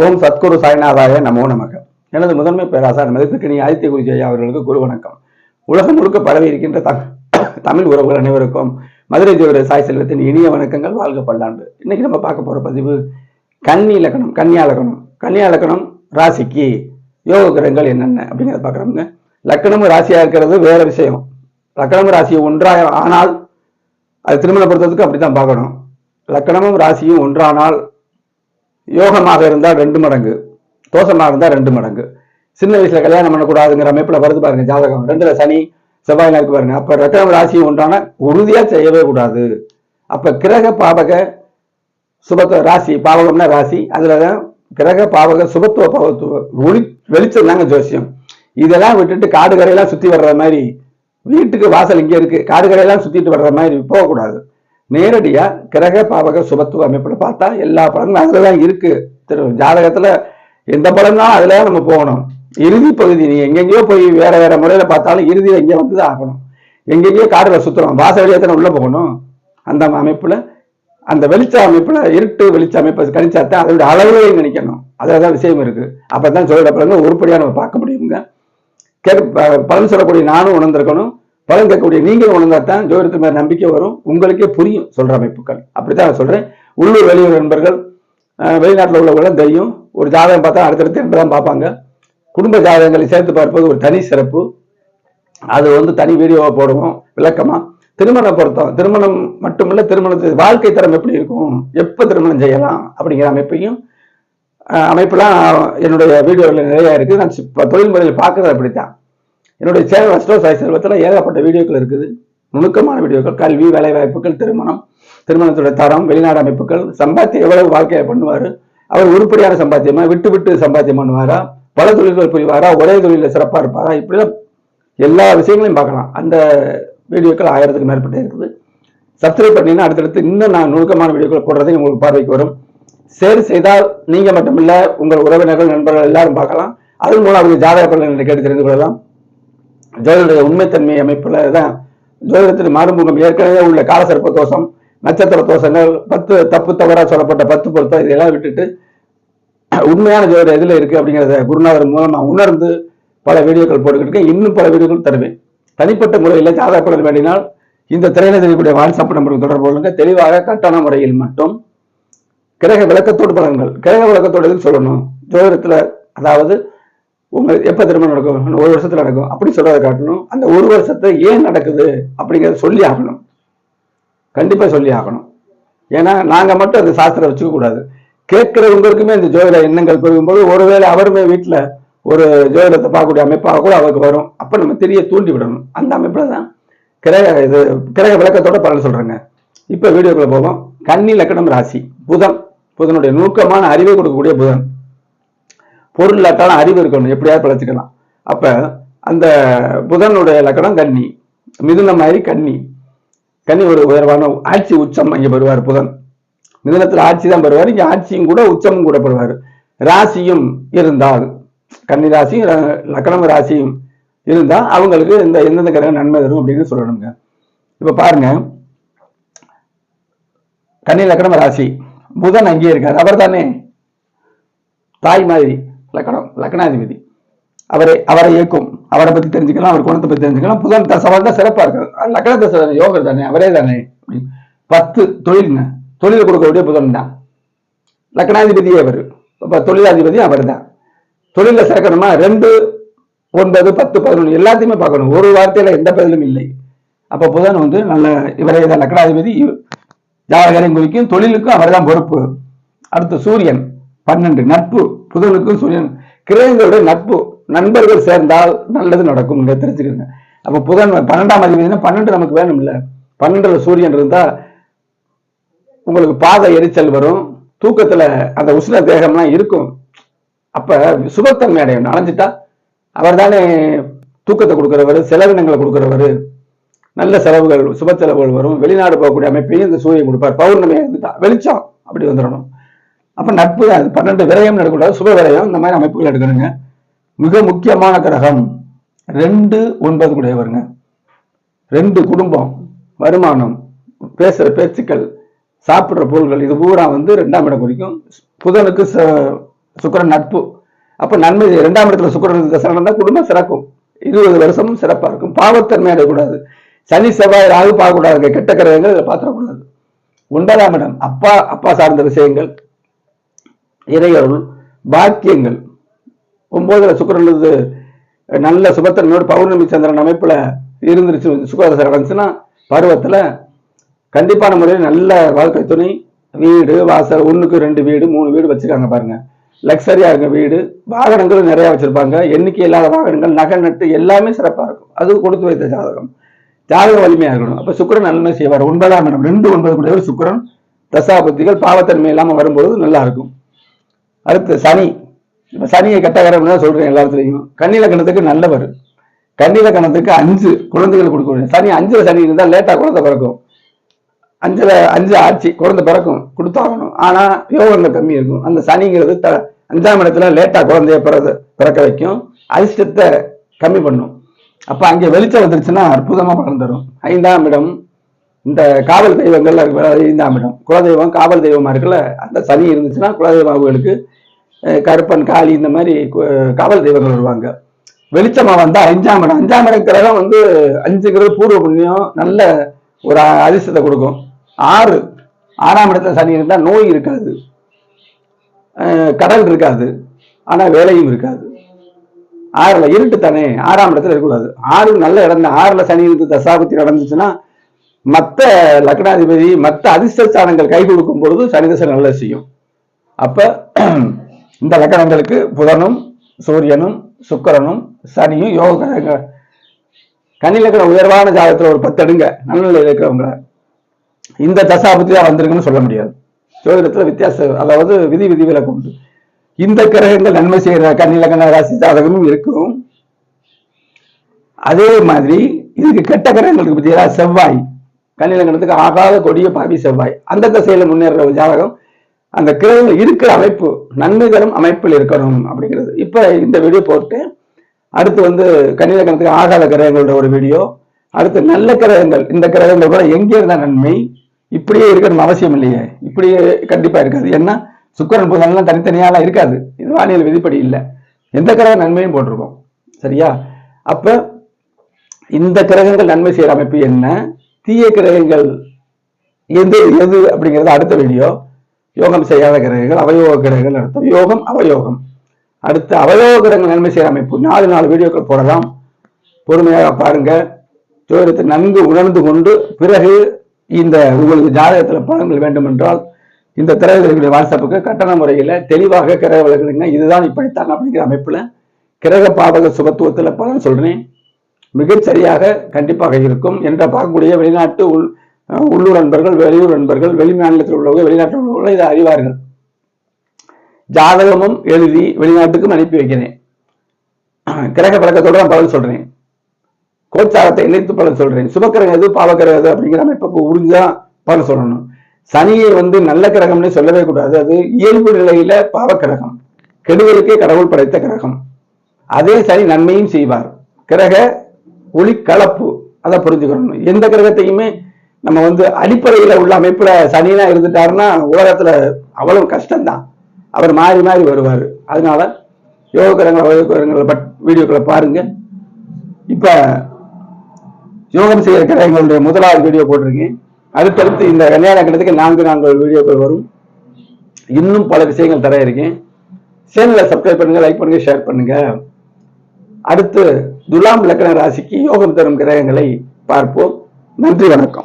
ஓம் சத்குரு சாய்நாதாய நமோ நமக. எனது முதன்மை பேராசார் மதிப்பிற்கினி ஆதித்ய குருஜி அவர்களுக்கு குரு வணக்கம். உலகம் முழுக்க பரவி இருக்கின்ற த தமிழ் உறவுகள் அனைவருக்கும் மதுரை ஜோதிட சாய் செல்வத்தின் இனிய வணக்கங்கள் வாழ்க பல்லாண்டு. இன்னைக்கு நம்ம பார்க்க போற பதிவு கன்னி இலக்கணம் கன்னியா லக்கணம் கன்னியா லக்கணம் ராசிக்கு யோக கிரகங்கள் என்னென்ன அப்படிங்கிறத பார்க்குறோங்க லக்கணமும் ராசியா இருக்கிறது வேற விஷயம். லக்கணமும் ராசியை ஒன்றாக ஆனால் அது திருமணப்படுத்துறதுக்கு பொறுத்ததுக்கு அப்படித்தான் பார்க்கணும். லக்கணமும் ராசியும் ஒன்றானால் யோகமாக இருந்தால் ரெண்டு மடங்கு தோஷமாக இருந்தால் ரெண்டு மடங்கு. சின்ன வயசுல கல்யாணம் பண்ணக்கூடாதுங்கிற அமைப்புல வருது பாருங்க ஜாதகம். ரெண்டுல சனி செவ்வாய் இருக்கு பாருங்க. அப்ப ரத்தன ராசியும் உண்டான உறுதியா செய்யவே கூடாது. அப்ப கிரக பாவக சுபத்துவ ராசி பாவகம்னா ராசி. அதுலதான் கிரக பாவக சுபத்துவ பாவத்துவ ஒளி வெளிச்சம் தாங்க ஜோசியம். இதெல்லாம் விட்டுட்டு காடு கரையெல்லாம் சுத்தி வர்ற மாதிரி வீட்டுக்கு வாசல் இங்கே இருக்கு. காடு கரையெல்லாம் சுத்திட்டு வர்ற மாதிரி போகக்கூடாது. நேரடியா கிரக பாவக சுபத்துவ அமைப்புல பார்த்தா எல்லா பலனும் அதுலதான் இருக்கு. திரு ஜாதகத்துல எந்த பலன்னா அதுல நம்ம போகணும். இறுதி பகுதி நீ எங்கெங்கேயோ போய் வேற வேற முறையில பார்த்தாலும் இறுதியில எங்கேயோ வந்து தான் ஆகணும். எங்கெங்கேயோ காடுல சுற்றுறோம் வாச வழியா தானே உள்ள போகணும். அந்த அமைப்புல அந்த வெளிச்ச அமைப்புல இருட்டு வெளிச்ச அமைப்பை கணிச்சாத்தான் அதோட அளவுகளையும் கணிக்கணும். அதுலதான் விஷயம் இருக்கு. அப்பதான் சொல்லிட பலங்க உருப்படியா நம்ம பார்க்க முடியுங்க. கேட்க ப- பலன் சொல்லக்கூடிய நானும் உணர்ந்திருக்கணும். பலன் கேட்கக்கூடிய நீங்கள் உணர்ந்தாத்தான் ஜோதிடத்து மேல நம்பிக்கை வரும். உங்களுக்கே புரியும் சொல்ற அமைப்புகள். அப்படித்தான் நான் சொல்றேன். உள்ளூர் வெளியூர் நண்பர்கள் வெளிநாட்டில் வெளிநாட்டுல தெரியும். ஒரு ஜாதகம் பார்த்தா அடுத்தடுத்து தான் பார்ப்பாங்க. குடும்ப ஜாதகங்களை சேர்த்து பார்ப்பது ஒரு தனி சிறப்பு. அது வந்து தனி வீடியோவாக போடுவோம் விளக்கமா. திருமண பொருத்தம் திருமணம் மட்டுமில்ல திருமணத்து வாழ்க்கை தரம் எப்படி இருக்கும்? எப்போ திருமணம் செய்யலாம்? அப்படிங்கிற அமைப்பையும் அமைப்பெல்லாம் என்னுடைய வீடியோவில் நிறைய இருக்கு. நான் சி- இப்ப தொழில் முறையில் பார்க்கறது அப்படித்தான். என்னுடைய சேனல் அஸ்ட்ரோ சாய் செல்வத்தில் ஏகப்பட்ட வீடியோக்கள் இருக்குது. நுணுக்கமான வீடியோக்கள் கல்வி வேலைவாய்ப்புகள் திருமணம் திருமணத்துடைய தரம் வெளிநாடு அமைப்புகள் சம்பாத்தியம் எவ்வளவு வாழ்க்கையை பண்ணுவார் அவர் உருப்படியான சம்பாத்தியமா விட்டு விட்டு சம்பாத்தியம் பண்ணுவாரா பல தொழில்கள் புரிவாரா ஒரே தொழிலில் சிறப்பாக இருப்பாரா இப்படிலாம் எல்லா விஷயங்களையும் பார்க்கலாம். அந்த வீடியோக்கள் ஆயிரத்துக்கு மேற்பட்டு இருக்குது. சப்ஸ்கிரைப் பண்ணீங்கன்னா அடுத்தடுத்து இன்னும் நான் நுணுக்கமான வீடியோக்கள் போடுறதையும் உங்களுக்கு பார்வைக்கு வரும். ஷேர் செய்தால் நீங்கள் மட்டுமில்லை உங்கள் உறவினர்கள் நண்பர்கள் எல்லாரும் பார்க்கலாம். அதன் மூலம் அவங்க ஜாதக பலன்களை கேட்டு தெரிந்து கொள்ளலாம். ஜோதிட உண்மைத்தன்மை அமைப்புல தான் ஜோதிடத்தின் மாறுமுகம் ஏற்கனவே உள்ள காலசர்ப்ப தோஷம் நட்சத்திர தோஷங்கள் பத்து தப்பு தவறா சொல்லப்பட்ட பத்து பொருத்தம் இதெல்லாம் விட்டுட்டு உண்மையான ஜோதிடம் எதுல இருக்கு அப்படிங்கிறத குருநாதர் மூலமா உணர்ந்து பல வீடியோக்கள் போட்டுக்கிட்டு இன்னும் பல வீடியோக்கள் தருவேன். தனிப்பட்ட முறையில் ஜாதக பலன் வேண்டினால் இந்த திரையில தெரியக்கூடிய வாட்ஸ்அப் நம்பருக்கு தொடர்பு கொள்ளுங்க. தெளிவாக கட்டண முறையில் மட்டும் கிரக விளக்கத்தோடு பலன்கள். கிரக விளக்கத்தோடு சொல்லணும்? ஜோதிடத்துல அதாவது உங்க எப்ப திருமணம் நடக்கும்? ஒரு வருஷத்துல நடக்கும். அப்படி சொல்றதை காட்டணும். அந்த ஒரு வருஷத்தை ஏன் நடக்குது அப்படிங்கறத சொல்லி ஆகணும். கண்டிப்பா சொல்லி ஆகணும். ஏன்னா நாங்க மட்டும் அந்த சாஸ்திரம் வச்சுக்க கூடாது. கேட்கிறவங்களுக்குமே இந்த ஜோதிட எண்ணங்கள் பெருகும்போது ஒருவேளை அவருமே வீட்டுல ஒரு ஜோதிடத்தை பார்க்கக்கூடிய அமைப்பாக கூட அவருக்கு வரும். அப்ப நம்ம தெரிய தூண்டி விடணும். அந்த அமைப்புல தான் கிரக இது கிரக விளக்கத்தோட பலன் சொல்றேங்க. இப்ப வீடியோக்குள்ள போவோம். கன்னி லக்கணம் ராசி. புதன். புதனுடைய நுணுக்கமான அறிவை கொடுக்கக்கூடிய புதன். பொருள் இல்லாட்டாலும் அறிவு இருக்கணும். எப்படியாவது பிழைச்சிக்கலாம். அப்ப அந்த புதனுடைய லக்கணம் கன்னி. மிதுன மாதிரி கன்னி. கன்னி ஒரு உயர்வான ஆட்சி உச்சம் இங்க பெறுவார் புதன். மிதுனத்துல ஆட்சி தான் பெறுவார். இங்க ஆட்சியும் கூட உச்சமும் கூட பெறுவார். ராசியும் இருந்தால் கன்னி ராசியும் லக்கணம் ராசியும் இருந்தா அவங்களுக்கு இந்த எந்தெந்த கிரகம் நன்மை தரும் அப்படின்னு சொல்லணுங்க. இப்ப பாருங்க. கன்னி லக்கணம் ராசி. புதன் அங்கேயே இருக்கார். அவர் தானே தாய் மாதிரி. லக்கணம் லக்கணாதிபதி. அவரை அவரை இயக்கும் அவரை பத்தி தெரிஞ்சுக்கலாம் அவர் குணத்தை பத்தி தெரிஞ்சுக்கலாம். புதன் தசவால் தான் சிறப்பா இருக்கு லக்கண தசை தானே யோகர் தானே அவரே தானே. பத்து தொழில்ங்க. தொழில் கொடுக்கக்கூடிய புதன் தான். லக்கணாதிபதியே அவர். இப்ப தொழிலாதிபதி அவர் தான் தொழில சேர்க்கணுமா ரெண்டு ஒன்பது பத்து பதினொன்று எல்லாத்தையுமே பார்க்கணும். ஒரு வார்த்தையில எந்த பதிலும் இல்லை. அப்ப புதன் வந்து நல்ல இவரே தான் லக்கணாதிபதி. ஜாதகரையும் குறிக்கும் தொழிலுக்கும் அவர்தான் பொறுப்பு. அடுத்து சூரியன் பன்னெண்டு நட்பு. புதனுக்கும் சூரியன் கிரகங்களுடைய நட்பு நண்பர்கள் சேர்ந்தால் நல்லது நடக்கும். இங்க தெரிஞ்சுக்கோங்க. அப்ப புதன் பன்னெண்டாம் அதிபதினா பன்னெண்டு நமக்கு வேணும் இல்ல பன்னெண்டுல சூரியன் இருந்தா உங்களுக்கு பாத எரிச்சல் வரும். தூக்கத்துல அந்த உஷ்ண தேகம்லாம் இருக்கும். அப்ப சுபத்தன்மை அடையணும் அணைஞ்சிட்டா அவர் தானே தூக்கத்தை கொடுக்குறவர் செலவினங்களை கொடுக்குறவர். நல்ல செலவுகள் சுப செலவுகள் வரும். வெளிநாடு போகக்கூடிய அமைப்பையும் இந்த சூரியன் கொடுப்பார். பௌர்ணமி இருந்துட்டா வெளிச்சம் அப்படி வந்துடணும். அப்ப நட்பு தான் அது பன்னெண்டு விரயம் நடக்கக்கூடாது சுப விரயம் இந்த மாதிரி அமைப்புகள் எடுக்கணுங்க. மிக முக்கியமான கிரகம் ரெண்டு ஒன்பது கூடியவருங்க ரெண்டு குடும்பம் வருமானம் பேசுற பேச்சுக்கள் சாப்பிடுற பொருள்கள் இது பூரா வந்து ரெண்டாம் இடம் குறிக்கும். புதனுக்கு ச- சுக்கிரன் நட்பு. அப்ப நன்மை இரண்டாம் இடத்துல சுக்கிரன் தசனம் தான் குடும்பம் சிறக்கும். இருபது வருஷமும் சிறப்பா இருக்கும். பாவத்தன்மை அடையக்கூடாது. சனி செவ்வாய் ராகு பார்க்கக்கூடாது. கெட்ட கிரகங்கள் இதை பார்த்துடக்கூடாது. ஒன்பதாம் இடம் அப்பா அப்பா சார்ந்த விஷயங்கள். இறையருள் பாக்கியங்கள். ஒன்பதுல சுக்கரன் இருந்து நல்ல சுபத்தன்மையோடு பௌர்ணமி சந்திரன் அமைப்புல இருந்துருச்சு. சுக்கரதசை நடந்துச்சுன்னா பருவத்துல கண்டிப்பான முறையில் நல்ல வாழ்க்கை துணை வீடு வாசல் ஒன்றுக்கு ரெண்டு வீடு மூணு வீடு வச்சுருக்காங்க பாருங்கள் லக்ஸரியாக இருக்க வீடு வாகனங்களும் நிறையா வச்சுருப்பாங்க. எண்ணிக்கை இல்லாத வாகனங்கள் நகை நட்டு எல்லாமே சிறப்பாக இருக்கும். அது கொடுத்து வைத்த ஜாதகம். ஜாதகம் வலிமையாக இருக்கணும். அப்போ சுக்கிரன் நன்மை செய்வார். ஒன்பதாம் இடம். ரெண்டு ஒன்பது கூட சுக்கரன் தசாபத்திகள் பாவத்தன்மை இல்லாமல் வரும்போது நல்லா இருக்கும். அடுத்து சனி. இப்போ சனியை கட்டகரம் தான் சொல்றேன் எல்லாத்துலயும். கண்ணில கணத்துக்கு நல்லவர். கண்ணில கணத்துக்கு அஞ்சு குழந்தைகள் கொடுக்க முடியும் சனி அஞ்சில் சனி இருந்தால் லேட்டா குழந்தை பிறக்கும். அஞ்சுல அஞ்சு ஆட்சி குழந்தை பிறக்கும் கொடுத்தாகணும். ஆனா யோகங்கள் கம்மி இருக்கும். அந்த சனிங்கிறது த அஞ்சாம் இடத்துல லேட்டா குழந்தைய பிறகு பிறக்க வைக்கும். அதிர்ஷ்டத்தை கம்மி பண்ணும். அப்ப அங்கே வெளிச்சம் வந்துருச்சுன்னா அற்புதமா பலன் தரும். ஐந்தாம் இடம் இந்த காவல் தெய்வங்கள்ல ஐந்தாம் இடம். குலதெய்வம் காவல் தெய்வமா இருக்குல்ல அந்த சனி இருந்துச்சுன்னா குலதெய்வங்களுக்கு அஹ், கருப்பன் காளி இந்த மாதிரி காவல் தெய்வங்கள் வருவாங்க. வெளிச்சமா வந்தா அஞ்சாம் இடம். அஞ்சாம் இடம் கிரகம் வந்து அஞ்சுங்கிறது பூர்வ புண்ணியம் நல்ல ஒரு அதிர்ஷ்டத்தை கொடுக்கும். ஆறு ஆறாம் இடத்துல சனி இருந்தா நோய் இருக்காது. கடல் இருக்காது. ஆனா வேலையும் இருக்காது. ஆறுல இருட்டு தானே? ஆறாம் இடத்துல இருக்கக்கூடாது. ஆறு நல்ல இடம் தான். ஆறுல சனி இருந்து தசாபத்தி நடந்துச்சுன்னா மற்ற லக்னாதிபதி மத்த அதிர்ஷ்டஸ்தானங்கள் கை கொடுக்கும் பொழுது சனி தசை நல்லா செய்யும். அப்ப இந்த லக்கணங்களுக்கு புதனும் சூரியனும் சுக்கிரனும் சனியும் யோக கிரகங்கள் கன்னி லக்கணம் உயர்வான ஜாதகத்தில் ஒரு பத்து அடுங்க நல்ல நிலையில இருக்கிறவங்க இந்த தசாபத்தி தான் வந்திருக்குன்னு சொல்ல முடியாது. ஜோதிடத்தில் வித்தியாசம் அதாவது விதி விதிவிலக்கு உண்டு. இந்த கிரகங்கள் நன்மை செய்கிற கன்னி லக்கண ராசி ஜாதகமும் இருக்கும். அதே மாதிரி இதுக்கு கெட்ட கிரகங்களுக்கு பத்தியா செவ்வாய். கன்னிலங்கணத்துக்கு ஆகாத கொடிய பாவி செவ்வாய். அந்த திசையில முன்னேற ஒரு ஜாதகம் அந்த கிரகங்கள் இருக்கிற அமைப்பு நன்மைகளும் அமைப்பில் இருக்கணும் அப்படிங்கிறது. இப்ப இந்த வீடியோ போட்டு அடுத்து வந்து கன்னிலக்கணத்துக்கு ஆகாத கிரகங்களோட ஒரு வீடியோ அடுத்து நல்ல கிரகங்கள் இந்த கிரகங்கள் கூட எங்கே இருந்தால் நன்மை? இப்படியே இருக்கணும் அவசியம் இல்லையே. இப்படியே கண்டிப்பா இருக்காது. ஏன்னா சுக்கரன் புதன்லாம் தனித்தனியாலாம் இருக்காது. இது வானியல் விதிப்படி இல்லை. எந்த கிரகம் நன்மையும் போட்டிருக்கோம். சரியா? அப்ப இந்த கிரகங்கள் நன்மை செய்யற அமைப்பு என்ன? தீய கிரகங்கள் எது எது அப்படிங்கிறது அடுத்த வீடியோ யோகம் செய்யாத கிரகங்கள் அவயோக கிரகங்கள் அர்த்தம் யோகம் அவயோகம். அடுத்து அவயோக கிரகங்கள் நன்மை செய்ய அமைப்பு. நாலு நாலு வீடியோக்கள் போடலாம். பொறுமையாக பாருங்க. ஜோதிடத்தை நன்கு உணர்ந்து கொண்டு பிறகு இந்த உங்களுக்கு ஜாதகத்தில் பலன்கள் வேண்டும் என்றால் இந்த திரைகளுடைய வாட்ஸ்அப்புக்கு கட்டண முறையில் தெளிவாக கிரக விளக்குங்க இதுதான் இப்படித்தான் அப்படிங்கிற அமைப்புல கிரக பாதக சுபத்துவத்தில் பலன் சொல்றேன். மிகச்சரியாக கண்டிப்பாக இருக்கும். என்ற பார்க்கக்கூடிய வெளிநாட்டு உள் உள்ளூர் நண்பர்கள் வெளியூர் நண்பர்கள் வெளிமாநிலத்தில் உள்ளவர்கள் வெளிநாட்டில் உள்ளவர்கள் இதை அறிவார்கள். ஜாதகமும் எழுதி வெளிநாட்டுக்கும் அனுப்பி வைக்கிறேன். கிரக பழக்கத்தோடு நான் பலன் சொல்றேன். கோச்சாரத்தை இணைத்து பலன் சொல்றேன். சுபக்கிரகம் எது பாவக்கிரகம் எது அப்படிங்கிற அமைப்புக்கு உறுதிதான் பலன் சொல்லணும். சனியை வந்து நல்ல கிரகம்னு சொல்லவே கூடாது. அது இயல்பு நிலையில பாவக்கிரகம். கெடுதலுக்கே கடவுள் படைத்த கிரகம். அதே சனி நன்மையும் செய்வார். கிரக ஒளி கலப்பு அதை புரிஞ்சுக்கணும். எந்த கிரகத்தையுமே நம்ம வந்து அடிப்படையில் உள்ள அமைப்பில் சனினா இருந்துட்டாருன்னா உலகத்தில் அவ்வளவு கஷ்டம்தான். அவர் மாறி மாறி வருவார். அதனால யோக கிரகங்கள் கிரகங்களை பட் வீடியோக்களை பாருங்க. இப்போ யோகம் செய்யற கிரகங்களுடைய முதலாவது வீடியோ போட்டிருக்கேன். அடுத்தடுத்து இந்த கல்யாண கிட்டத்துக்கு நான்கு நான்கு வீடியோக்கள் வரும். இன்னும் பல விஷயங்கள் தர இருக்கேன். சேனலை சப்ஸ்கிரைப் பண்ணுங்க லைக் பண்ணுங்க ஷேர் பண்ணுங்க. அடுத்து துலாம் லக்ன ராசிக்கு யோகம் தரும் கிரகங்களை பார்ப்போம். நன்றி வணக்கம்.